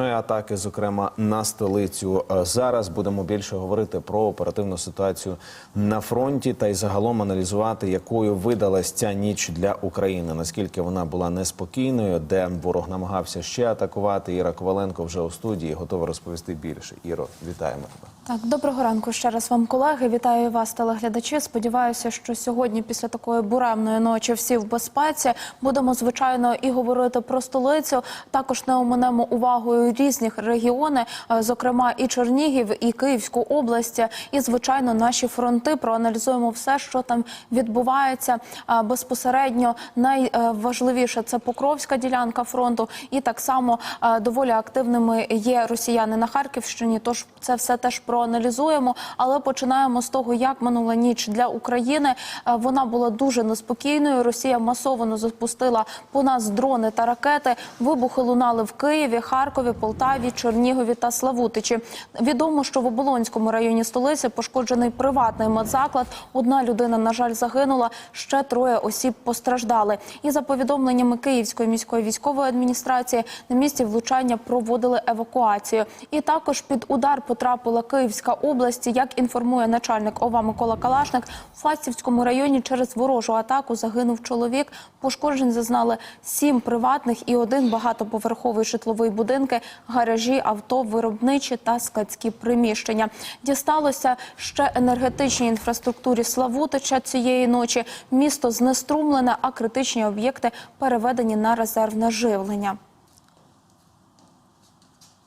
Атаки, зокрема на столицю. Е, Зараз будемо більше говорити про оперативну ситуацію на фронті та й загалом аналізувати, якою видалась ця ніч для України. Наскільки вона була неспокійною, де ворог намагався ще атакувати. Іра Коваленко вже у студії готова розповісти більше. Іро, вітаємо тебе. Так, доброго ранку ще раз вам, колеги. Вітаю вас, телеглядачі. Сподіваюся, що сьогодні, після такої буремної ночі, всі в безпеці будемо звичайно і говорити про столицю. Також не оминемо увагою різних регіони, е, зокрема і Чернігів, і Київську область, і звичайно наші фронти. Проаналізуємо все, що там відбувається безпосередньо. Найважливіше це Покровська ділянка фронту, і так само доволі активними є росіяни на Харківщині. Тож це все теж проаналізуємо. Але починаємо з того, як минула ніч для України. Е, Вона була дуже неспокійною. Росія масово запустила по нас дрони та ракети. Вибухи лунали в Києві, Харкові, Полтаві, Чернігові та Славутичі. Відомо, що в Оболонському районі столиці пошкоджений приватний медзаклад. Одна людина, на жаль, загинула. Ще троє осіб постраждали. І за повідомленнями Київської міської військової адміністрації на місці влучання проводили евакуацію. І також під удар потрапила Київська область. Як інформує начальник ОВА Микола Калашник, в Фастівському районі через ворожу атаку загинув чоловік. Пошкоджень зазнали сім приватних і один багатоповерховий житловий будинки, гаражі, авто, виробничі та складські приміщення. Дісталося ще енергетичній інфраструктурі Славутича цієї ночі. Місто знеструмлене, а критичні об'єкти переведені на резервне живлення.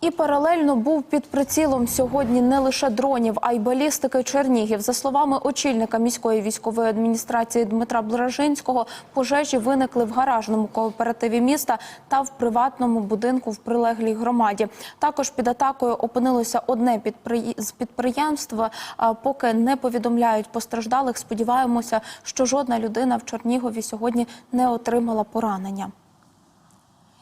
І паралельно був під прицілом сьогодні не лише дронів, а й балістики Чернігів. За словами очільника міської військової адміністрації Дмитра Блажинського, пожежі виникли в гаражному кооперативі міста та в приватному будинку в прилеглій громаді. Також під атакою опинилося одне з підприємств. Поки не повідомляють постраждалих, сподіваємося, що жодна людина в Чернігові сьогодні не отримала поранення.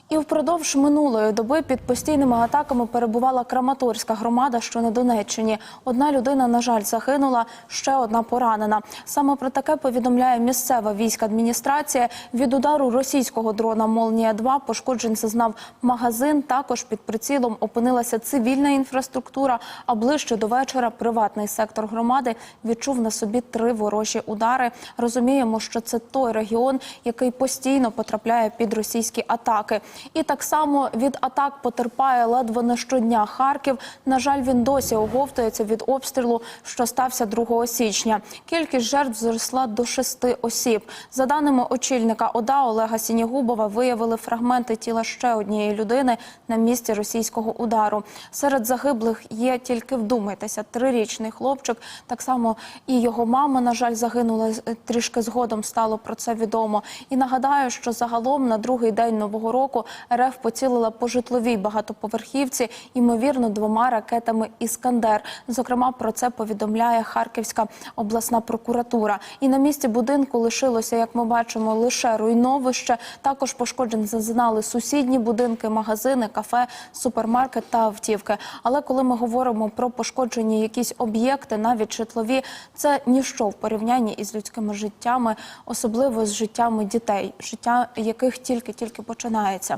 І впродовж минулої доби під постійними атаками перебувала Краматорська громада, що на Донеччині. Одна людина, на жаль, загинула, ще одна поранена. Саме про таке повідомляє місцева війська адміністрація. Від удару російського дрона Молнія 2 пошкоджень зазнав магазин. Також під прицілом опинилася цивільна інфраструктура. А ближче до вечора приватний сектор громади відчув на собі три ворожі удари. Розуміємо, що це той регіон, який постійно потрапляє під російські атаки. І так само від атак потерпає ледве не щодня Харків. На жаль, він досі оговтується від обстрілу, що стався 2 січня. Кількість жертв зросла до шести осіб. За даними очільника ОДА Олега Сінігубова, виявили фрагменти тіла ще однієї людини на місці російського удару. Серед загиблих є тільки вдумайтеся, трирічний хлопчик. Так само і його мама, на жаль, загинула трішки згодом. Стало про це відомо. І нагадаю, що загалом на другий день нового року РФ поцілила по житловій багатоповерхівці, ймовірно, двома ракетами Іскандер. Зокрема, про це повідомляє Харківська обласна прокуратура. І на місці будинку лишилося, як ми бачимо, лише руйновище. Також пошкоджень зазнали сусідні будинки, магазини, кафе, супермаркет та автівки. Але коли ми говоримо про пошкоджені якісь об'єкти, навіть житлові, це ніщо в порівнянні із людськими життями, особливо з життями дітей, життя яких тільки-тільки починається.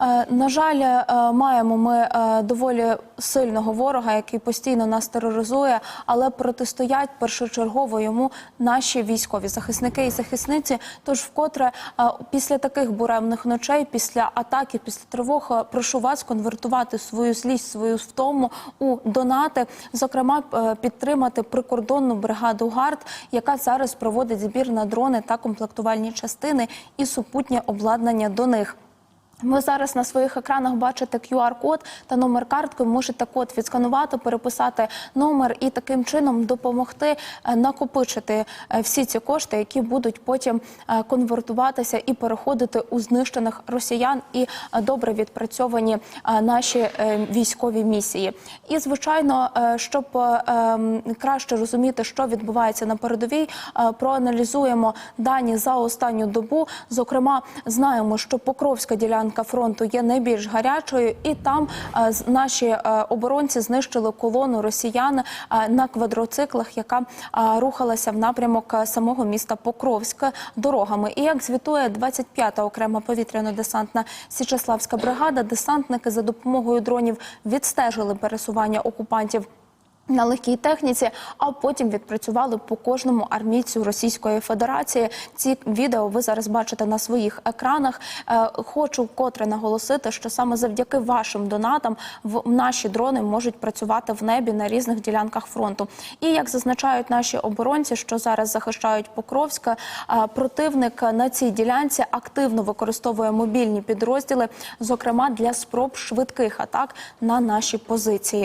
Е, На жаль, е, маємо ми е, доволі сильного ворога, який постійно нас тероризує, але протистоять першочергово йому наші військові захисники і захисниці. Тож, вкотре після таких буремних ночей, після атаки, після тривог, прошу вас конвертувати свою злість, свою втому у донати, зокрема підтримати прикордонну бригаду ГАРД, яка зараз проводить збір на дрони та комплектувальні частини і супутнє обладнання до них. Ви зараз на своїх екранах бачите QR-код та номер картки. Можете код відсканувати, переписати номер і таким чином допомогти е, накопичити е, всі ці кошти, які будуть потім е, конвертуватися і переходити у знищених росіян і добре відпрацьовані наші військові місії. І звичайно, щоб ем, краще розуміти, що відбувається на передовій, проаналізуємо дані за останню добу. Зокрема, знаємо, що Покровська ділянка ділянка фронту є найбільш гарячою, і там е, наші е, оборонці знищили колону росіян е, на квадроциклах, яка рухалася в напрямок самого міста Покровська дорогами. І як звітує 25-та окрема повітряно-десантна Січеславська бригада, десантники за допомогою дронів відстежили пересування окупантів. На легкій техніці, а потім відпрацювали по кожному армійцю Російської Федерації. Ці відео ви зараз бачите на своїх екранах. Е, хочу вкотре наголосити, що саме завдяки вашим донатам в наші дрони можуть працювати в небі на різних ділянках фронту. І як зазначають наші оборонці, що зараз захищають Покровська, е, противник на цій ділянці активно використовує мобільні підрозділи, зокрема для спроб швидких атак на наші позиції.